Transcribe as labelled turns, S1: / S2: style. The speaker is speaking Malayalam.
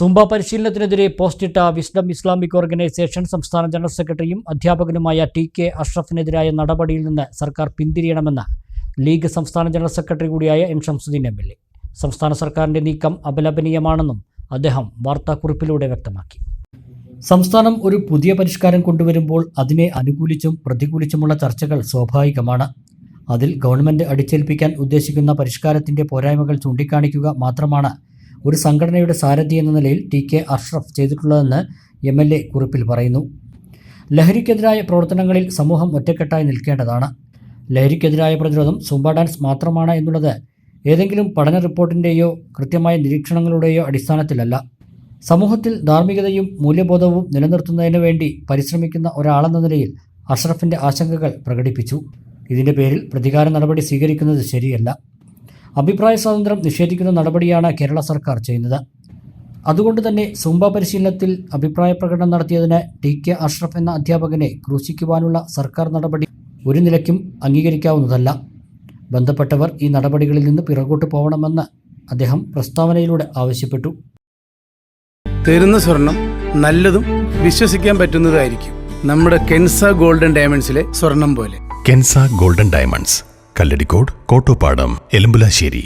S1: സുംബ പരിശീലനത്തിനെതിരെ പോസ്റ്റിട്ട വിസ്ഡം ഇസ്ലാമിക് ഓർഗനൈസേഷൻ സംസ്ഥാന ജനറൽ സെക്രട്ടറിയും അധ്യാപകനുമായ ടി കെ അഷ്റഫിനെതിരായ നടപടിയിൽ നിന്ന് സർക്കാർ പിന്തിരിയണമെന്ന് ലീഗ് സംസ്ഥാന ജനറൽ സെക്രട്ടറി കൂടിയായ N Shamsuddin M L A. സംസ്ഥാന സർക്കാരിന്റെ നീക്കം അപലപനീയമാണെന്നും അദ്ദേഹം വാർത്താക്കുറിപ്പിലൂടെ വ്യക്തമാക്കി. സംസ്ഥാനം ഒരു പുതിയ പരിഷ്കാരം കൊണ്ടുവരുമ്പോൾ അതിനെ അനുകൂലിച്ചും പ്രതികൂലിച്ചുമുള്ള ചർച്ചകൾ സ്വാഭാവികമാണ്. അതിൽ ഗവൺമെന്റ് അടിച്ചേൽപ്പിക്കാൻ ഉദ്ദേശിക്കുന്ന പരിഷ്കാരത്തിന്റെ പോരായ്മകൾ ചൂണ്ടിക്കാണിക്കുക മാത്രമാണ് ഒരു സംഘടനയുടെ സാരഥി എന്ന നിലയിൽ ടി കെ അഷ്റഫ് ചെയ്തിട്ടുള്ളതെന്ന് എം എൽ എ കുറിപ്പിൽ പറയുന്നു. ലഹരിക്കെതിരായ പ്രവർത്തനങ്ങളിൽ സമൂഹം ഒറ്റക്കെട്ടായി നിൽക്കേണ്ടതാണ്. ലഹരിക്കെതിരായ പ്രതിരോധം സുംബ ഡാൻസ് മാത്രമാണ് എന്നുള്ളത് ഏതെങ്കിലും പഠന റിപ്പോർട്ടിന്റെയോ കൃത്യമായ നിരീക്ഷണങ്ങളുടെയോ അടിസ്ഥാനത്തിലല്ല. സമൂഹത്തിൽ ധാർമ്മികതയും മൂല്യബോധവും നിലനിർത്തുന്നതിന് വേണ്ടി പരിശ്രമിക്കുന്ന ഒരാളെന്ന നിലയിൽ അഷ്റഫിന്റെ ആശങ്കകൾ പ്രകടിപ്പിച്ചു. ഇതിന്റെ പേരിൽ പ്രതികാര നടപടി സ്വീകരിക്കുന്നത് ശരിയല്ല. അഭിപ്രായ സ്വാതന്ത്ര്യം നിഷേധിക്കുന്ന നടപടിയാണ് കേരള സർക്കാർ ചെയ്യുന്നത്. അതുകൊണ്ട് തന്നെ സുംബ പരിശീലനത്തിൽ അഭിപ്രായ പ്രകടനം നടത്തിയതിന് ടി കെ അഷ്റഫ് എന്ന അധ്യാപകനെ ക്രൂശിക്കുവാനുള്ള സർക്കാർ നടപടി ഒരു നിലയ്ക്കും അംഗീകരിക്കാവുന്നതല്ല. ബന്ധപ്പെട്ടവർ ഈ നടപടികളിൽ നിന്ന് പിറകോട്ട് പോകണമെന്ന് അദ്ദേഹം പ്രസ്താവനയിലൂടെ ആവശ്യപ്പെട്ടു.
S2: തരുന്ന സ്വർണം നല്ലതും വിശ്വസിക്കാൻ പറ്റുന്നതായിരിക്കും നമ്മുടെ കെൻസ ഗോൾഡൻ ഡയമണ്ട്സിലെ സ്വർണം പോലെ.
S3: Kensa golden diamonds Kalladikode Kottopadam Elambulassery.